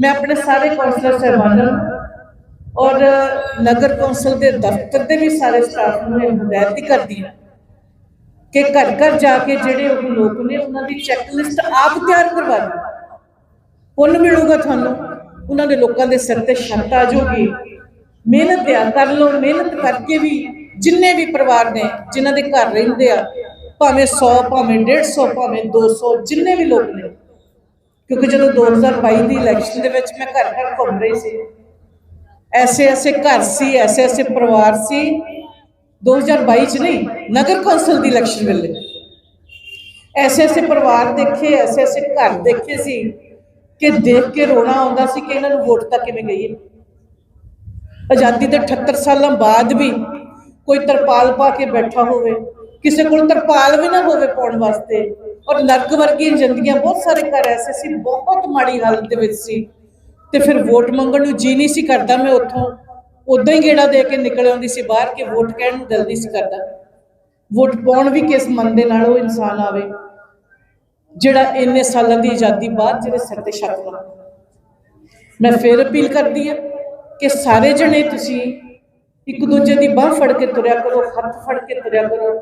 ਮੈਂ ਆਪਣੇ ਸਾਰੇ ਕੌਂਸਲਰ ਸਹਿਬਾਨਾਂ ਔਰ ਨਗਰ ਕੌਂਸਲ ਦੇ ਦਫ਼ਤਰ ਦੇ ਵੀ ਸਾਰੇ ਸਟਾਫ ਨੂੰ ਇਹ ਹਦਾਇਤ ਕਰਦੀ ਹਾਂ ਕਿ ਘਰ ਘਰ ਜਾ ਕੇ ਜਿਹੜੇ ਉਹ ਲੋਕ ਨੇ, ਉਹਨਾਂ ਦੀ ਚੈੱਕ ਲਿਸਟ ਆਪ ਤਿਆਰ ਕਰਵਾ ਦਿਓ। ਪੁੰਨ ਮਿਲੂਗਾ ਤੁਹਾਨੂੰ, ਉਹਨਾਂ ਦੇ ਲੋਕਾਂ ਦੇ ਸਿਰ ਤੇ ਸ਼ਰਤ ਆ ਜਾਊਗੀ। ਮਿਹਨਤ ਆ, ਕਰ ਲਓ, ਮਿਹਨਤ ਕਰਕੇ ਵੀ ਜਿੰਨੇ ਵੀ ਪਰਿਵਾਰ ਨੇ, ਜਿਨ੍ਹਾਂ ਦੇ ਘਰ ਰਹਿੰਦੇ ਆ, ਭਾਵੇਂ 100 ਭਾਵੇਂ 150 ਭਾਵੇਂ 200 ਜਿੰਨੇ ਵੀ ਲੋਕ ਨੇ। ਕਿਉਂਕਿ ਜਦੋਂ 2022 ਦੀ ਇਲੈਕਸ਼ਨ ਦੇ ਵਿੱਚ ਮੈਂ ਘਰ ਘਰ ਘੁੰਮ ਰਹੀ ਸੀ, ਐਸੇ ਐਸੇ ਘਰ ਸੀ, ਐਸੇ ਐਸੇ ਪਰਿਵਾਰ ਸੀ 2022 ਚ ਨਹੀਂ, ਨਗਰ ਕੌਂਸਲ ਦੀ ਇਲੈਕਸ਼ਨ ਵੇਲੇ। ਐਸੇ ਐਸੇ ਪਰਿਵਾਰ ਦੇਖੇ, ਐਸੇ ਐਸੇ ਘਰ ਦੇਖੇ ਸੀ, ਕਿ ਦੇਖ ਕੇ ਰੋਣਾ ਆਉਂਦਾ ਸੀ ਕਿ ਇਹਨਾਂ ਨੂੰ ਵੋਟ ਤਾਂ ਕਿਵੇਂ ਗਈ ਹੈ। ਆਜ਼ਾਦੀ ਦੇ 78 ਸਾਲਾਂ ਬਾਅਦ ਵੀ ਕੋਈ ਤਰਪਾਲ ਪਾ ਕੇ ਬੈਠਾ ਹੋਵੇ, ਕਿਸੇ ਕੋਲ ਤਰਪਾਲ ਵੀ ਨਾ ਹੋਵੇ ਪਾਉਣ ਵਾਸਤੇ। ਔਰ ਨਰਕ ਵਰਗੀਆਂ ਜ਼ਿੰਦਗੀਆਂ ਬਹੁਤ ਸਾਰੇ ਘਰ ਐਸੇ ਸੀ, ਬਹੁਤ ਮਾੜੀ ਹਾਲਤ ਦੇ ਵਿੱਚ ਸੀ। ਤੇ ਫਿਰ ਵੋਟ ਮੰਗਣ ਨੂੰ ਜੀ ਨਹੀਂ ਸੀ ਕਰਦਾ ਮੈਂ ਉੱਥੋਂ। ਉਦਾਂ ਹੀ ਗੇੜਾ ਦੇ ਕੇ ਨਿਕਲ ਆਉਂਦੀ ਸੀ ਬਾਹਰ ਕਿ ਵੋਟ ਕਹਿਣ ਨੂੰ ਦਿਲ ਨਹੀਂ ਸੀ ਕਰਦਾ। ਵੋਟ ਪਾਉਣ ਵੀ ਕਿਸ ਮਨ ਦੇ ਨਾਲ ਉਹ ਇਨਸਾਨ ਆਵੇ, ਜਿਹੜਾ ਇੰਨੇ ਸਾਲਾਂ ਦੀ ਆਜ਼ਾਦੀ ਬਾਅਦ ਜਿਹੜੇ ਸਿਰ ਤੇ ਛੱਤ ਲਾ। ਮੈਂ ਫਿਰ ਅਪੀਲ ਕਰਦੀ ਹਾਂ ਕਿ ਸਾਰੇ ਜਣੇ ਤੁਸੀਂ ਇੱਕ ਦੂਜੇ ਦੀ ਬਾਹ ਫੜ ਕੇ ਤੁਰਿਆ ਕਰੋ, ਹੱਥ ਫੜ ਕੇ ਤੁਰਿਆ ਕਰੋ।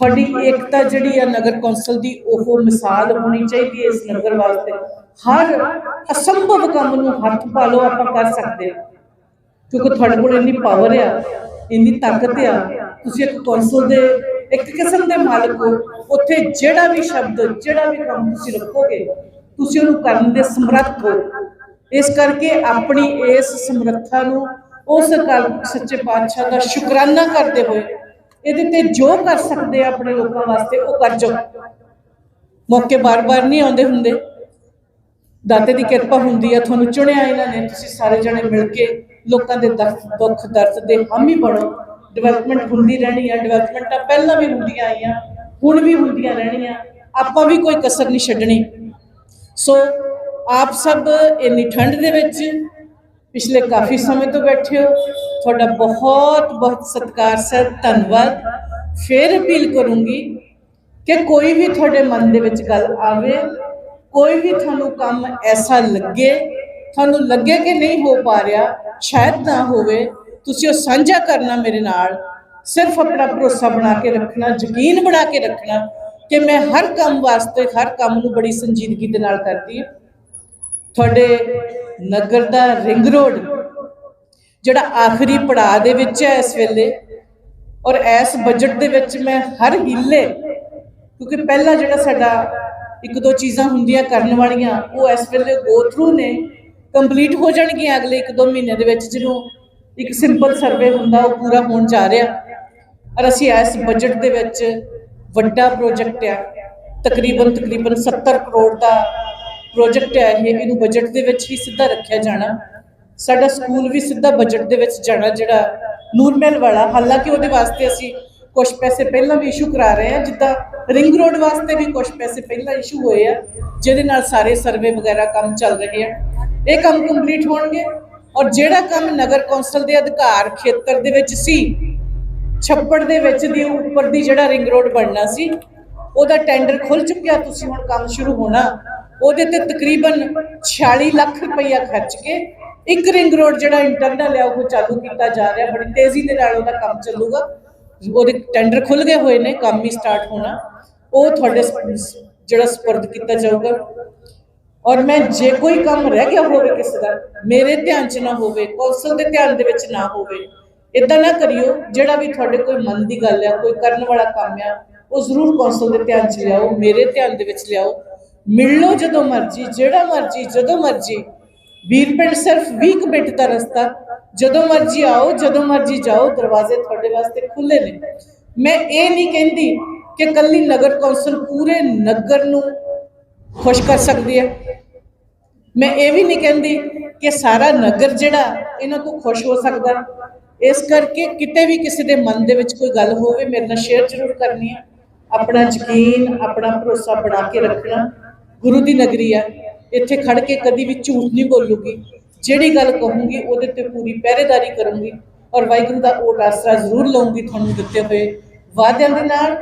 ਤੁਹਾਡੀ ਏਕਤਾ ਜਿਹੜੀ ਆ ਨਗਰ ਕੌਂਸਲ ਦੀ, ਉਹ ਮਿਸਾਲ ਹੋਣੀ ਚਾਹੀਦੀ ਹੈ ਇਸ ਨਗਰ ਵਾਸਤੇ। ਹਰ ਅਸੰਭਵ ਕੰਮ ਨੂੰ ਹੱਥ ਪਾ ਲਓ ਆਪਾਂ ਕਰ ਸਕਦੇ ਹਾਂ। ਕਿਉਂਕਿ ਤੁਹਾਡੇ ਕੋਲ ਇੰਨੀ ਪਾਵਰ ਆ, ਇੰਨੀ ਤਾਕਤ ਆ। ਤੁਸੀਂ ਇੱਕ ਕੌਂਸਲ ਦੇ, ਇੱਕ ਕਿਸਮ ਦੇ ਮਾਲਕ ਹੋ। ਉੱਥੇ ਜਿਹੜਾ ਵੀ ਸ਼ਬਦ, ਜਿਹੜਾ ਵੀ ਕੰਮ ਤੁਸੀਂ ਰੱਖੋਗੇ, ਤੁਸੀਂ ਉਹਨੂੰ ਕਰਨ ਦੇ ਸਮਰੱਥ ਹੋ। ਇਸ ਕਰਕੇ ਆਪਣੀ ਇਸ ਸਮਰੱਥਾ ਨੂੰ ਉਸ ਅਕਾਲ ਸੱਚੇ ਪਾਤਸ਼ਾਹ ਦਾ ਸ਼ੁਕਰਾਨਾ ਕਰਦੇ ਹੋਏ ਇਹਦੇ ਤੇ ਜੋ ਕਰ ਸਕਦੇ ਆ ਆਪਣੇ ਲੋਕਾਂ ਵਾਸਤੇ, ਉਹ ਕਰ ਜਾਓ। ਮੌਕੇ ਬਾਰ-ਬਾਰ ਨਹੀਂ ਆਉਂਦੇ ਹੁੰਦੇ। ਦਾਤੇ ਦੀ ਕਿਰਪਾ ਹੁੰਦੀ ਆ, ਤੁਹਾਨੂੰ ਚੁਣਿਆ ਇਹਨਾਂ ਨੇ। ਤੁਸੀਂ ਸਾਰੇ ਜਣੇ ਮਿਲ ਕੇ ਲੋਕਾਂ ਦੇ ਦੁੱਖ ਦੁੱਖ, ਦਰਦ ਦੇ ਹਾਮੀ ਬਣੋ। ਡਿਵੈਲਪਮੈਂਟ ਹੁੰਦੀ ਰਹਿਣੀ ਆ। ਡਿਵੈਲਪਮੈਂਟਾਂ ਪਹਿਲਾਂ ਵੀ ਹੁੰਦੀਆਂ ਆਈਆਂ, ਹੁਣ ਵੀ ਹੁੰਦੀਆਂ ਰਹਿਣੀਆਂ। ਆਪਾਂ ਵੀ ਕੋਈ ਕਸਰ ਨਹੀਂ ਛੱਡਣੀ। ਸੋ ਆਪ ਸਭ ਇੰਨੀ ਠੰਡ ਦੇ ਵਿੱਚ ਪਿਛਲੇ ਕਾਫੀ ਸਮੇਂ ਤੋਂ ਬੈਠੇ ਹੋ। ਤੁਹਾਡਾ ਬਹੁਤ ਬਹੁਤ ਸਤਿਕਾਰ ਸਰ, ਧੰਨਵਾਦ। ਫਿਰ ਅਪੀਲ ਕਰੂੰਗੀ ਕਿ ਕੋਈ ਵੀ ਤੁਹਾਡੇ ਮਨ ਦੇ ਵਿੱਚ ਗੱਲ ਆਵੇ, ਕੋਈ ਵੀ ਤੁਹਾਨੂੰ ਕੰਮ ਐਸਾ ਲੱਗੇ, ਤੁਹਾਨੂੰ ਲੱਗੇ ਕਿ ਨਹੀਂ ਹੋ ਪਾ ਰਿਹਾ, ਸ਼ਾਇਦ ਨਾ ਹੋਵੇ, ਤੁਸੀਂ ਉਹ ਸਾਂਝਾ ਕਰਨਾ ਮੇਰੇ ਨਾਲ। ਸਿਰਫ ਆਪਣਾ ਭਰੋਸਾ ਬਣਾ ਕੇ ਰੱਖਣਾ, ਯਕੀਨ ਬਣਾ ਕੇ ਰੱਖਣਾ ਕਿ ਮੈਂ ਹਰ ਕੰਮ ਵਾਸਤੇ, ਹਰ ਕੰਮ ਨੂੰ ਬੜੀ ਸੰਜੀਦਗੀ ਦੇ ਨਾਲ ਕਰਦੀ ਹਾਂ। ਤੁਹਾਡੇ ਨਗਰ ਦਾ ਰਿੰਗ ਰੋਡ ਜਿਹੜਾ ਆਖਰੀ ਪੜਾਅ ਦੇ ਵਿੱਚ ਹੈ ਇਸ ਵੇਲੇ, ਔਰ ਇਸ ਬਜਟ ਦੇ ਵਿੱਚ ਮੈਂ ਹਰ ਹਿੱਲੇ, ਕਿਉਂਕਿ ਪਹਿਲਾਂ ਜਿਹੜਾ ਸਾਡਾ ਇੱਕ ਦੋ ਚੀਜ਼ਾਂ ਹੁੰਦੀਆਂ ਕਰਨ ਵਾਲੀਆਂ, ਉਹ ਇਸ ਵੇਲੇ ਗੋ ਥਰੂ ਨੇ ਕੰਪਲੀਟ ਹੋ ਜਾਣਗੀਆਂ ਅਗਲੇ ਇੱਕ ਦੋ ਮਹੀਨੇ ਦੇ ਵਿੱਚ ਜਿਹਨੂੰ ਇੱਕ ਸਿੰਪਲ ਸਰਵੇ ਹੁੰਦਾ, ਉਹ ਪੂਰਾ ਹੋਣ ਜਾ ਰਿਹਾ। ਔਰ ਅਸੀਂ ਇਸ ਬਜਟ ਦੇ ਵਿੱਚ ਵੱਡਾ ਪ੍ਰੋਜੈਕਟ ਆ, ਤਕਰੀਬਨ ਤਕਰੀਬਨ 70 ਕਰੋੜ ਦਾ ਪ੍ਰੋਜੈਕਟ ਹੈ ਇਹ, ਇਹਨੂੰ ਬਜਟ ਦੇ ਵਿੱਚ ਹੀ ਸਿੱਧਾ ਰੱਖਿਆ ਜਾਣਾ। ਸਾਡਾ ਸਕੂਲ ਵੀ ਸਿੱਧਾ ਬਜਟ ਦੇ ਵਿੱਚ ਜਾਣਾ, ਜਿਹੜਾ ਨੂਰਮਹਿਲ ਵਾਲਾ। ਹਾਲਾਂਕਿ ਉਹਦੇ ਵਾਸਤੇ ਅਸੀਂ ਕੁਝ ਪੈਸੇ ਪਹਿਲਾਂ ਵੀ ਇਸ਼ੂ ਕਰਾ ਰਹੇ ਹਾਂ। ਜਿੱਦਾਂ ਰਿੰਗ ਰੋਡ ਵਾਸਤੇ ਵੀ ਕੁਝ ਪੈਸੇ ਪਹਿਲਾਂ ਇਸ਼ੂ ਹੋਏ ਆ, ਜਿਹਦੇ ਨਾਲ ਸਾਰੇ ਸਰਵੇ ਵਗੈਰਾ ਕੰਮ ਚੱਲ ਰਹੇ ਆ। ਇਹ ਕੰਮ ਕੰਪਲੀਟ ਹੋਣਗੇ। ਔਰ ਜਿਹੜਾ ਕੰਮ ਨਗਰ ਕੌਂਸਲ ਦੇ ਅਧਿਕਾਰ ਖੇਤਰ ਦੇ ਵਿੱਚ ਸੀ, ਛੱਪੜ ਦੇ ਵਿੱਚ ਦੀ ਉੱਪਰ ਦੀ ਜਿਹੜਾ ਰਿੰਗ ਰੋਡ ਬਣਨਾ ਸੀ, ਉਹਦਾ ਟੈਂਡਰ ਖੁੱਲ ਚੁੱਕਿਆ। ਤੁਸੀਂ ਹੁਣ ਕੰਮ ਸ਼ੁਰੂ ਹੋਣਾ। ਉਹਦੇ ਤੇ ਤਕਰੀਬਨ 46 ਲੱਖ ਰੁਪਈਆ ਖਰਚ ਕੇ ਇੱਕ ਰਿੰਗ ਰੋਡ ਜਿਹੜਾ ਇੰਟਰਨਲ ਹੈ ਉਹ ਚਾਲੂ ਕੀਤਾ ਜਾ ਰਿਹਾ। ਬੜੀ ਤੇਜ਼ੀ ਦੇ ਨਾਲ ਉਹਦਾ ਕੰਮ ਚੱਲੂਗਾ। ਉਹਦੇ ਟੈਂਡਰ ਖੁੱਲ ਗਏ ਹੋਏ ਨੇ, ਕੰਮ ਹੀ ਸਟਾਰਟ ਹੋਣਾ। ਉਹ ਤੁਹਾਡੇ ਜਿਹੜਾ ਸਪੁਰਦ ਕੀਤਾ ਜਾਊਗਾ। ਔਰ ਮੈਂ ਜੇ ਕੋਈ ਕੰਮ ਰਹਿ ਗਿਆ ਹੋਵੇ ਕਿਸੇ ਦਾ, ਮੇਰੇ ਧਿਆਨ 'ਚ ਨਾ ਹੋਵੇ ਕੌਂਸਲ ਦੇ ਧਿਆਨ ਦੇ ਵਿੱਚ ਨਾ ਹੋਵੇ ਇਦਾਂ ਨਾ ਕਰਿਓ, ਜਿਹੜਾ ਵੀ ਤੁਹਾਡੇ ਕੋਈ ਮਨ ਦੀ ਗੱਲ ਹੈ ਕੋਈ ਕਰਨ ਵਾਲਾ ਕੰਮ ਆ, ਉਹ ਜ਼ਰੂਰ ਕੌਂਸਲ ਦੇ ਧਿਆਨ 'ਚ ਲਿਆਓ, ਮੇਰੇ ਧਿਆਨ ਦੇ ਵਿੱਚ ਲਿਆਓ। ਮਿਲ ਲਓ ਜਦੋਂ ਮਰਜ਼ੀ, ਜਿਹੜਾ ਮਰਜ਼ੀ, ਜਦੋਂ ਮਰਜ਼ੀ। ਵੀਰ ਪਿੰਡ ਸਿਰਫ 20 ਮਿੰਟ ਦਾ ਰਸਤਾ। ਜਦੋਂ ਮਰਜ਼ੀ ਆਓ, ਜਦੋਂ ਮਰਜ਼ੀ ਜਾਓ, ਦਰਵਾਜ਼ੇ ਤੁਹਾਡੇ ਵਾਸਤੇ ਖੁੱਲੇ ਨੇ। ਮੈਂ ਇਹ ਨਹੀਂ ਕਹਿੰਦੀ ਕਿ ਕੱਲੀ ਨਗਰ ਕੌਂਸਲ ਪੂਰੇ ਨਗਰ ਨੂੰ ਖੁਸ਼ ਕਰ ਸਕਦੀ ਹੈ। ਮੈਂ ਇਹ ਵੀ ਨਹੀਂ ਕਹਿੰਦੀ ਕਿ ਸਾਰਾ ਨਗਰ ਜਿਹੜਾ, ਇਹਨਾਂ ਤੋਂ ਖੁਸ਼ ਹੋ ਸਕਦਾ ਇਸ ਕਰਕੇ ਕਿਤੇ ਵੀ ਕਿਸੇ ਦੇ ਮਨ ਦੇ ਵਿੱਚ ਕੋਈ ਗੱਲ ਹੋਵੇ, ਮੇਰੇ ਨਾਲ ਸ਼ੇਅਰ ਜ਼ਰੂਰ ਕਰਨੀ ਆ ਆਪਣਾ ਯਕੀਨ, ਆਪਣਾ ਭਰੋਸਾ ਬਣਾ ਕੇ ਰੱਖਣਾ। ਗੁਰੂ ਦੀ ਨਗਰੀ ਆ। ਇੱਥੇ ਖੜ ਕੇ ਕਦੀ ਵੀ ਝੂਠ ਨਹੀਂ ਬੋਲੂਗੀ। ਜਿਹੜੀ ਗੱਲ ਕਹੂੰਗੀ, ਉਹਦੇ ਤੇ ਪੂਰੀ ਪਹਿਰੇਦਾਰੀ ਕਰੂੰਗੀ। ਔਰ ਵਾਹਿਗੁਰੂ ਦਾ ਉਹ ਆਸਰਾ ਜ਼ਰੂਰ ਲਵਾਂਗੀ ਤੁਹਾਨੂੰ ਦਿੱਤੇ ਹੋਏ। ਵਾਅਦਿਆਂ ਦੇ ਨਾਲ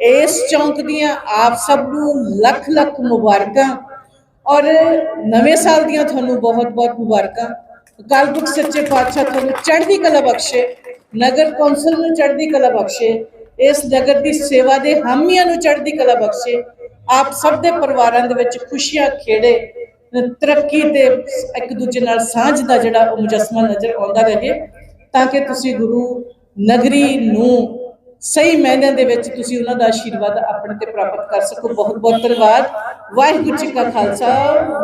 ਇਸ ਚੌਂਕ ਦੀਆਂ ਆਪ ਸਭ ਨੂੰ ਲੱਖ ਲੱਖ ਮੁਬਾਰਕਾਂ। ਔਰ ਨਵੇਂ ਸਾਲ ਦੀਆਂ ਤੁਹਾਨੂੰ ਬਹੁਤ ਬਹੁਤ ਮੁਬਾਰਕਾਂ। ਅਕਾਲ ਪੁਰਖ ਸੱਚੇ ਪਾਤਸ਼ਾਹ ਤੁਹਾਨੂੰ ਚੜ੍ਹਦੀ ਕਲਾ ਬਖਸ਼ੇ। ਨਗਰ ਕੌਂਸਲ ਨੂੰ ਚੜ੍ਹਦੀ ਕਲਾ ਬਖਸ਼ੇ। ਇਸ ਨਗਰ ਦੀ ਸੇਵਾ ਦੇ ਹਾਮੀਆਂ ਨੂੰ ਚੜ੍ਹਦੀ ਕਲਾ ਬਖਸ਼ੇ। ਆਪ ਸਭ ਦੇ ਪਰਿਵਾਰਾਂ ਦੇ ਵਿੱਚ ਖੁਸ਼ੀਆਂ ਖੇੜੇ, ਤਰੱਕੀ ਤੇ ਇੱਕ ਦੂਜੇ ਨਾਲ ਸਾਂਝ ਦਾ ਜਿਹੜਾ ਉਹ ਮੁਜਸਮਾ ਨਜ਼ਰ ਆਉਂਦਾ ਰਹੇ, ਤਾਂ ਕਿ ਤੁਸੀਂ ਗੁਰੂ ਨਗਰੀ ਨੂੰ ਸਹੀ ਮਾਇਨਿਆਂ ਦੇ ਵਿੱਚ ਤੁਸੀਂ ਉਹਨਾਂ ਦਾ ਆਸ਼ੀਰਵਾਦ ਆਪਣੇ ਤੇ ਪ੍ਰਾਪਤ ਕਰ ਸਕੋ। ਬਹੁਤ ਬਹੁਤ ਧੰਨਵਾਦ। ਵਾਹਿਗੁਰੂ ਜੀ ਕਾ ਖਾਲਸਾ,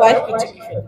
ਵਾਹਿਗੁਰੂ ਜੀ ਕੀ ਫਤਿਹ।